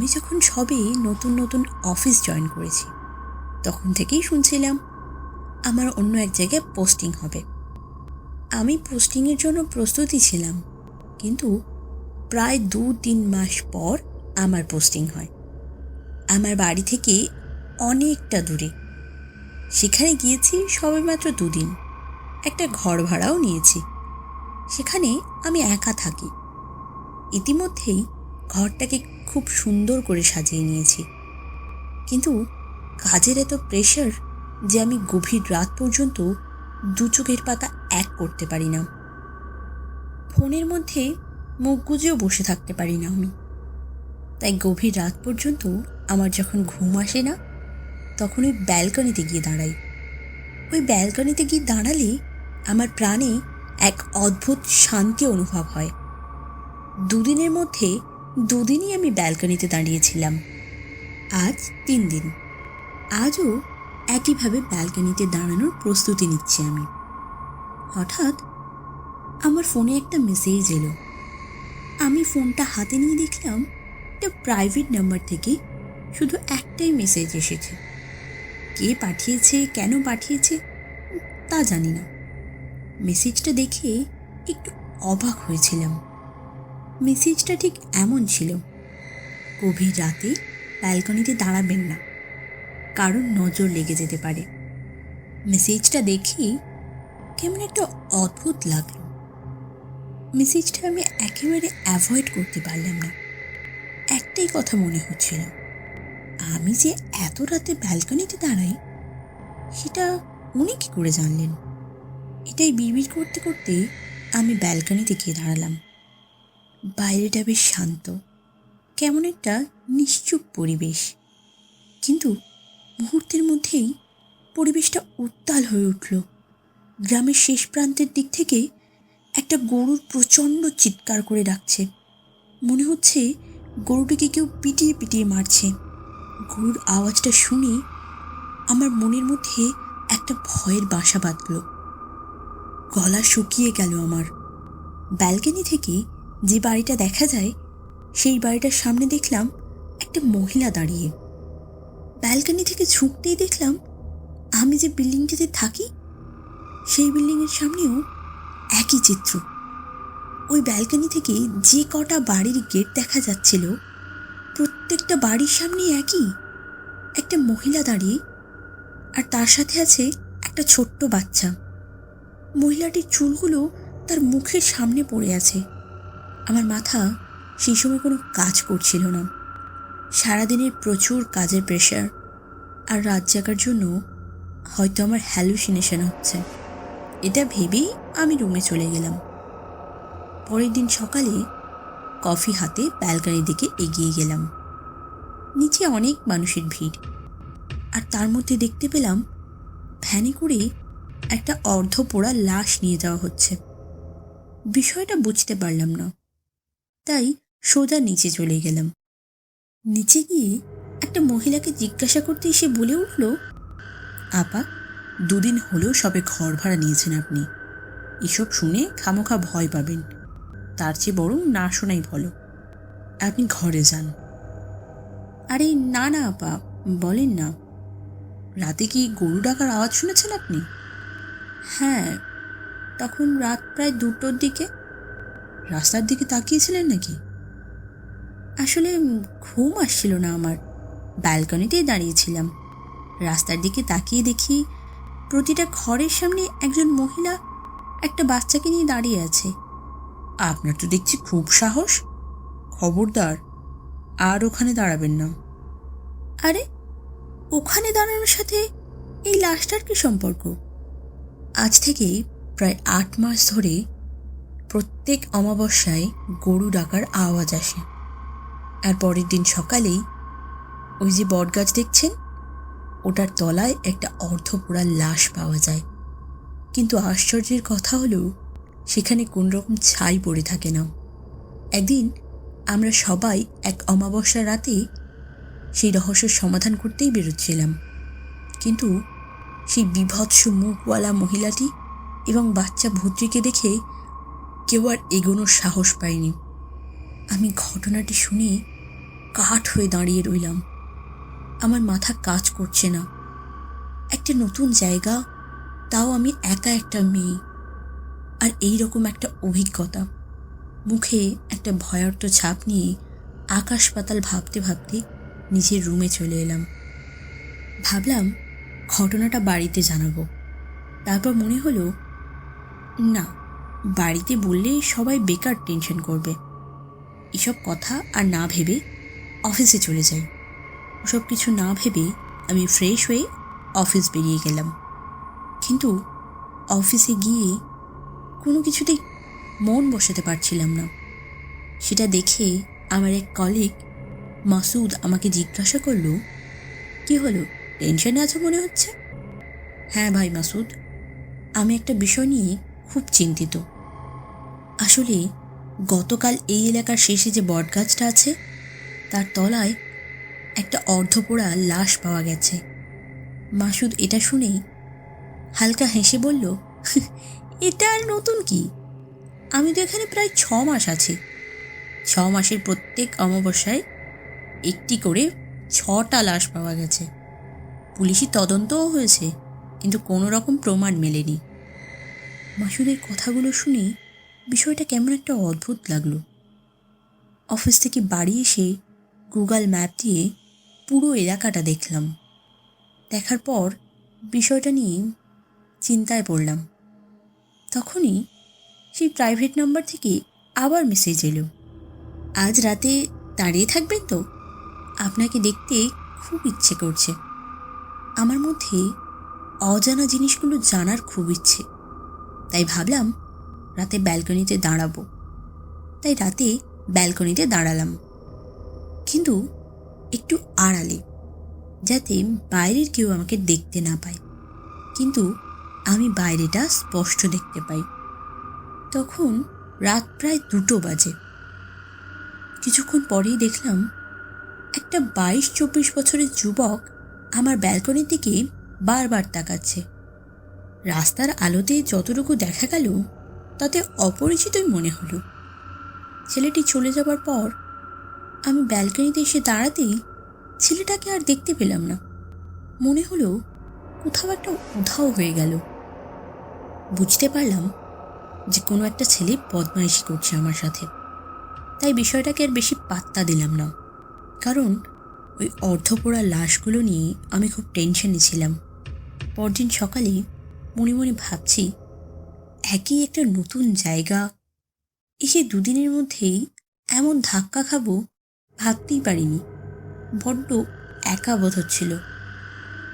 আমি যখন সবে নতুন নতুন অফিস জয়েন করেছি, তখন থেকেই শুনছিলাম আমার অন্য এক জায়গায় পোস্টিং হবে। আমি পোস্টিংয়ের জন্য প্রস্তুতি ছিলাম, কিন্তু প্রায় দু তিন মাস পর আমার পোস্টিং হয়। আমার বাড়ি থেকে অনেকটা দূরে। সেখানে গিয়েছি সবেমাত্র দুদিন। একটা ঘর ভাড়াও নিয়েছি। সেখানে আমি একা থাকি। ইতিমধ্যেই ঘরটাকে খুব সুন্দর করে সাজিয়ে নিয়েছি। কিন্তু কাজের এত প্রেশার যে আমি গভীর রাত পর্যন্ত দু চোখের পাতা এক করতে পারি না। ফোনের মধ্যে মুখ গুজেও বসে থাকতে পারি না আমি। তাই গভীর রাত পর্যন্ত আমার যখন ঘুম আসে না, তখন ওই ব্যালকনিতে গিয়ে দাঁড়াই। ওই ব্যালকনিতে গিয়ে দাঁড়ালে আমার প্রাণে এক অদ্ভুত শান্তি অনুভব হয়। দুদিনের মধ্যে দুদিনই আমি ব্যালকনিতে দাঁড়িয়েছিলাম। আজ তিন দিন। আজও একইভাবে ব্যালকনিতে দাঁড়ানোর প্রস্তুতি নিচ্ছি আমি। হঠাৎ আমার ফোনে একটা মেসেজ এলো। আমি ফোনটা হাতে নিয়ে দেখলাম, একটা প্রাইভেট নাম্বার থেকে শুধু একটাই মেসেজ এসেছে। কে পাঠিয়েছে, কেন পাঠিয়েছে, তা জানি না। মেসেজটা দেখে একটু অবাক হয়েছিলাম। মেসেজটা ঠিক এমন ছিল। গভীর রাতে ব্যালকনিতে দাঁড়াবেন না। কারণ নজর লেগে যেতে পারে। মেসেজটা দেখি কেমন একটা অদ্ভুত লাগল। মেসেজটা আমি একেবারে অ্যাভয়েড করতে পারলাম না। একটাই কথা মনে হচ্ছিল। আমি যে এত রাতে ব্যালকনিতে দাঁড়াই, সেটা উনি কী করে জানলেন? এটাই বিড়বিড় করতে করতে আমি ব্যালকনিতে গিয়ে দাঁড়ালাম। বাইরেটা বেশ শান্ত, কেমন একটা নিশ্চুপ পরিবেশ। কিন্তু মুহূর্তের মধ্যেই পরিবেশটা উত্তাল হয়ে উঠল। গ্রামের শেষ প্রান্তের দিক থেকে একটা গরুর প্রচণ্ড চিৎকার করে ডাকছে। মনে হচ্ছে গরুটিকে কেউ পিটিয়ে পিটিয়ে মারছে। গরুর আওয়াজটা শুনে আমার মনের মধ্যে একটা ভয়ের বাসা বাঁধল। গলা শুকিয়ে গেল আমার। ব্যালকনি থেকে যে বাড়িটা দেখা যায়, সেই বাড়িটার সামনে দেখলাম একটা মহিলা দাঁড়িয়ে। ব্যালকনি থেকে ঝুঁকতেই দেখলাম আমি যে বিল্ডিংটিতে থাকি, সেই বিল্ডিংয়ের সামনেও একই চিত্র। ওই ব্যালকনি থেকে যে কটা বাড়ির গেট দেখা যাচ্ছিল, প্রত্যেকটা বাড়ির সামনে একই। একটা মহিলা দাঁড়িয়ে আর তার সাথে আছে একটা ছোট্ট বাচ্চা। মহিলাটির চুলগুলো তার মুখের সামনে পড়ে আছে। আমার মাথা সেই সময় কোনো কাজ করছিল না। সারাদিনের প্রচুর কাজের প্রেশার আর রাত জাগার জন্য হয়তো আমার হ্যালুসিনেশন হচ্ছে। এটা ভেবেই আমি রুমে চলে গেলাম। পরের দিন সকালে কফি হাতে ব্যালকানির দিকে এগিয়ে গেলাম। নিচে অনেক মানুষের ভিড় আর তার মধ্যে দেখতে পেলাম ভ্যানে করে একটা অর্ধ পোড়া লাশ নিয়ে যাওয়া হচ্ছে। বিষয়টা বুঝতে পারলাম না। তাই সোজা নিচে চলে গেলাম। নিচে গিয়ে একটা মহিলাকে জিজ্ঞাসা করতে এসে বলে উঠল, আপা, দুদিন হলেও সবে ঘর ভাড়া নিয়েছেন আপনি। এসব শুনে খামোখা ভয় পাবেন। তার চেয়ে বরং না শোনাই ভালো। আপনি ঘরে যান। আরে না না, আপা, বলেন না। রাতে কি গরু ডাকার আওয়াজ শুনেছেন আপনি? হ্যাঁ তখন রাত প্রায় দুটোর দিকে রাস্তার দিকে তাকিয়েছিলেন নাকি? আসলে ঘুম আসছিল না আমার। ব্যালকনিতেই দাঁড়িয়েছিলাম। রাস্তার দিকে তাকিয়ে দেখি প্রতিটা ঘরের সামনে একজন মহিলা একটা বাচ্চাকে নিয়ে দাঁড়িয়ে আছে। আপনার তো দেখছি খুব সাহস। খবরদার, আর ওখানে দাঁড়াবেন না। আরে, ওখানে দাঁড়ানোর সাথে এই লাশটার কি সম্পর্ক? আজ থেকে প্রায় আট মাস ধরে প্রত্যেক অমাবস্যায় গরু ডাকার আওয়াজ আসে। আর পরের দিন সকালেই ওই যে বটগাছ দেখছেন? ওটার তলায় একটা অর্ধপোড়া লাশ পাওয়া যায়। কিন্তু আশ্চর্যের কথা হলো, সেখানে কোন রকম ছাই পড়ে থাকে না। একদিন আমরা সবাই এক অমাবস্যা রাতে সেই রহস্যের সমাধান করতেই বেরোচ্ছিলাম। কিন্তু সেই বিভৎস মুখওয়ালা মহিলাটি এবং বাচ্চা ভূত্রীকে দেখে কেউ আর এগোনোর সাহস পায়নি আমি ঘটনাটি শুনে কাঠ হয়ে দাঁড়িয়ে রইলাম। আমার মাথা কাজ করছে না। একটা নতুন জায়গা, তাও আমি একা একটা মেয়ে। আর এই রকম একটা অভিজ্ঞতা। মুখে একটা ভয়ার্ত ছাপ নিয়ে আকাশ পাতাল ভাবতে ভাবতে নিজের রুমে চলে এলাম। ভাবলাম ঘটনাটা বাড়িতে জানাব। তারপর মনে হলো, না বাড়িতে বললে সবাই বেকার টেনশন করবে। এসব কথা আর না ভেবে অফিসে চলে যাই। ওসব কিছু না ভেবে আমি ফ্রেশ হয়ে অফিস বেরিয়ে গেলাম। কিন্তু অফিসে গিয়ে কোনো কিছুতেই মন বসাতে পারছিলাম না। সেটা দেখে আমার এক কলিগ মাসুদ আমাকে জিজ্ঞাসা করল, কি হলো? টেনশনে আছো মনে হচ্ছে? হ্যাঁ ভাই মাসুদ, আমি একটা বিষয় নিয়ে খুব চিন্তিত। আসলে গতকাল এই এলাকার শেষে যে বটগাছটা আছে, তার তলায় একটা অর্ধপোড়া লাশ পাওয়া গেছে। মাসুদ এটা শুনেই হালকা হেসে বলল, এটা আর নতুন কি? আমি তো এখানে প্রায় ছ মাস আছি। ছ মাসের প্রত্যেক অমাবস্যায় একটি করে ছটা লাশ পাওয়া গেছে। পুলিশি তদন্তও হয়েছে, কিন্তু কোনো রকম প্রমাণ মেলেনি। মাসুদের কথাগুলো শুনে বিষয়টা কেমন একটা অদ্ভুত লাগল। অফিস থেকে বাড়ি এসে গুগল ম্যাপ দিয়ে পুরো এলাকাটা দেখলাম। দেখার পর বিষয়টা নিয়ে চিন্তায় পড়লাম। তখনই সেই প্রাইভেট নাম্বার থেকে আবার মেসেজ এলো। আজ রাতে দাঁড়িয়ে থাকবেন তো? আপনাকে দেখতে খুব ইচ্ছে করছে। আমার মধ্যে অজানা জিনিসগুলো জানার খুব ইচ্ছে। তাই ভাবলাম রাতে ব্যালকনিতে দাঁড়াবো। তাই রাতে ব্যালকনিতে দাঁড়ালাম। কিন্তু একটু আড়ালে, যাতে বাইরের কেউ আমাকে দেখতে না পায়। কিন্তু আমি বাইরেটা স্পষ্ট দেখতে পাই। তখন রাত প্রায় দুটো বাজে। কিছুক্ষণ পরেই দেখলাম একটা বাইশ চব্বিশ বছরের যুবক আমার ব্যালকনির দিকে বারবার তাকাচ্ছে। রাস্তার আলোতে যতটুকু দেখা গেল, তাতে অপরিচিতই মনে হলো। ছেলেটি চলে যাবার পর আমি ব্যালকনিতে এসে দাঁড়াতেই ছেলেটাকে আর দেখতে পেলাম না। মনে হলো কোথাও একটা উধাও হয়ে গেল। বুঝতে পারলাম যে কোনো একটা ছেলে বদমাইশি করছে আমার সাথে। তাই বিষয়টাকে আর বেশি পাত্তা দিলাম না। কারণ ওই অর্ধপোড়া লাশগুলো নিয়ে আমি খুব টেনশনে ছিলাম। পরদিন সকালে মনে মনে ভাবছি, একই একটা নতুন জায়গা, এসে দুদিনের মধ্যেই এমন ধাক্কা খাব ভাবতেই পারিনি। বড্ড একা বোধ হচ্ছিল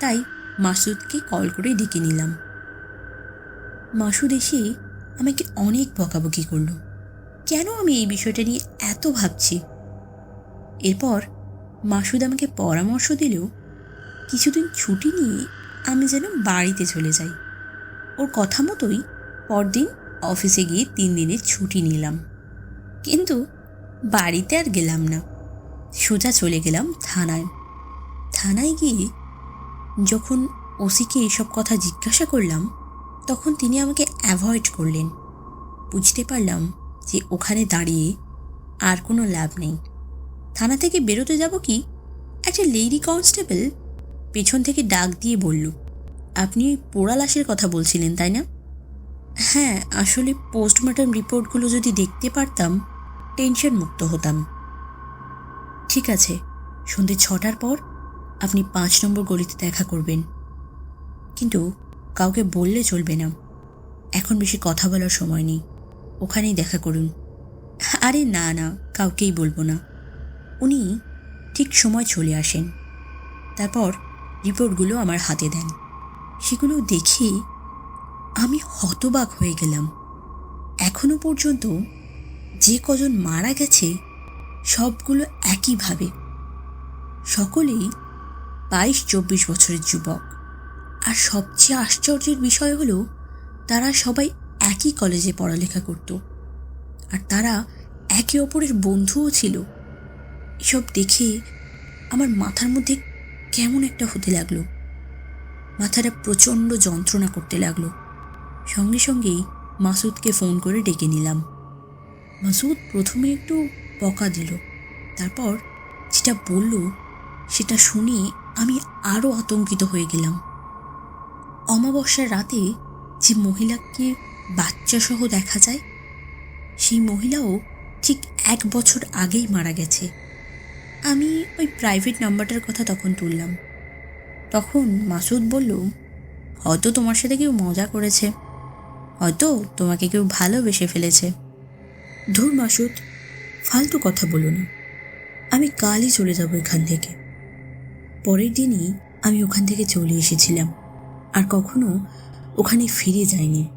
তাই মাসুদকে কল করে ডেকে নিলাম। মাসুদ এসে আমাকে অনেক বকাবকি করল। কেন আমি এই বিষয়টা নিয়ে এত ভাবছি? এরপর মাসুদ আমাকে পরামর্শ দিলেও কিছুদিন ছুটি নিয়ে আমি যেন বাড়িতে চলে যাই। ওর কথা মতোই পরদিন অফিসে গিয়ে তিন দিনের ছুটি নিলাম। কিন্তু বাড়িতে আর গেলাম না। সোজা চলে গেলাম থানায়। থানায় গিয়ে যখন ওসিকে এইসব কথা জিজ্ঞাসা করলাম, তখন তিনি আমাকে অ্যাভয়েড করলেন। বুঝতে পারলাম যে ওখানে দাঁড়িয়ে আর কোনো লাভ নেই। থানা থেকে বেরোতে যাব কি? একটা লেডি কনস্টেবল পেছন থেকে ডাক দিয়ে বলল আপনি পোড়া লাশের কথা বলছিলেন, তাই না? হ্যাঁ আসলে পোস্টমর্টম রিপোর্টগুলো যদি দেখতে পারতাম, টেনশন মুক্ত হতাম। ঠিক আছে, সন্ধে ছটার পর আপনি পাঁচ নম্বর গলিতে দেখা করবেন। কিন্তু কাউকে বললে চলবে না। এখন বেশি কথা বলার সময় নেই। ওখানেই দেখা করুন। আরে না না, কাউকেই বলব না। উনি ঠিক সময় চলে আসেন। তারপর রিপোর্টগুলো আমার হাতে দেন। সেগুলো দেখে আমি হতবাক হয়ে গেলাম। এখনও পর্যন্ত যে কজন মারা গেছে, সবগুলো একইভাবে। সকলেই বাইশ চব্বিশ বছরের যুবক। আর সবচেয়ে আশ্চর্যের বিষয় হলো, তারা সবাই একই কলেজে পড়ালেখা করত। আর তারা একে অপরের বন্ধুও ছিল। এসব দেখে আমার মাথার মধ্যে কেমন একটা হতে লাগল। মাথাটা প্রচণ্ড যন্ত্রণা করতে লাগল। সঙ্গে সঙ্গেই মাসুদকে ফোন করে ডেকে নিলাম। মাসুদ প্রথমে একটু বকা দিল। তারপর যেটা বলল, সেটা শুনে আমি আরও আতঙ্কিত হয়ে গেলাম। অমাবস্যার রাতে যে মহিলাকে বাচ্চা সহ দেখা যায়, সেই মহিলাও ঠিক এক বছর আগেই মারা গেছে। আমি ওই প্রাইভেট নাম্বারটার কথা তখন তুললাম। তখন মাসুদ বলল, হয়তো তোমার সাথে কেউ মজা করেছে। হয়তো তোমাকে কেউ ভালোবেসে ফেলেছে। ধুর মাসুদ, ফালতু কথা বলো না। আমি কালই চলে যাব এখান থেকে। পরের দিনই আমি ওখান থেকে চলে এসেছিলাম। আর কখনো ওখানে ফিরে যাইনি।